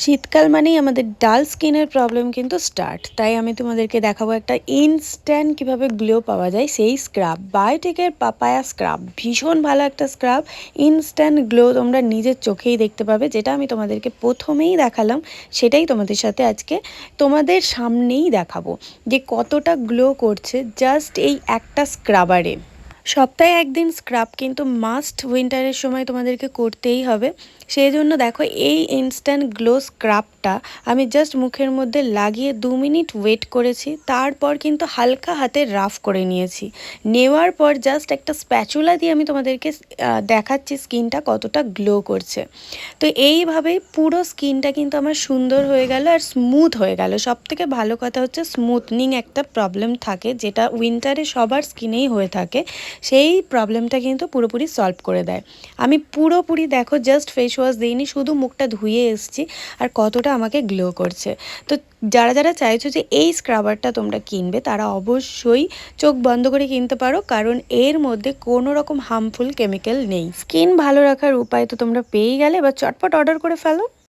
শীতকাল মানেই আমাদের ডাল স্কিনের প্রবলেম কিন্তু স্টার্ট তাই আমি তোমাদেরকে দেখাবো একটা ইনস্ট্যান্ট কীভাবে গ্লো পাওয়া যায় সেই স্ক্রাব বায়োটেকের পাপায়া স্ক্রাব ভীষণ ভালো একটা স্ক্রাব ইনস্ট্যান্ট গ্লো তোমরা নিজের চোখেই দেখতে পাবে, যেটা আমি তোমাদেরকে প্রথমেই দেখালাম, সেটাই তোমাদের সাথে আজকে তোমাদের সামনেই দেখাবো যে কতটা গ্লো করছে জাস্ট এই একটা স্ক্রাবারে সপ্তাহে একদিন স্ক্রাব কিন্তু মাস্ট উইন্টারের সময় তোমাদেরকে করতেই হবে। সেই জন্য দেখো এই ইনস্ট্যান্ট গ্লো স্ক্রাবটা আমি জাস্ট মুখের মধ্যে লাগিয়ে দু মিনিট ওয়েট করেছি, তারপর কিন্তু হালকা হাতে রাফ করে নিয়েছি। নেওয়ার পর জাস্ট একটা স্প্যাচুলা দিয়ে আমি তোমাদেরকে দেখাচ্ছি স্কিনটা কতটা গ্লো করছে। তো এইভাবেই পুরো স্কিনটা কিন্তু আমার সুন্দর হয়ে গেল আর স্মুথ হয়ে গেল। সব থেকে ভালো কথা হচ্ছে স্মুথনিং একটা প্রবলেম থাকে, যেটা উইন্টারে সবার স্কিনেই হয়ে থাকে। সেই প্রবলেমটা কিন্তু পুরোপুরি সলভ করে দেয়। আমি পুরোপুরি দেখো জাস্ট ফেস ওয়াশ দিইনি, শুধু মুখটা ধুয়ে এসছি আর কতটা আমাকে গ্লো করছে। তো যারা যারা চাইছো যে এই স্ক্রাবারটা তোমরা কিনবে, তারা অবশ্যই চোখ বন্ধ করে কিনতে পারো, কারণ এর মধ্যে কোনো রকম হার্মফুল কেমিক্যাল নেই। স্কিন ভালো রাখার উপায় তো তোমরা পেয়েই গেলে, এবার চটপট অর্ডার করে ফেলো।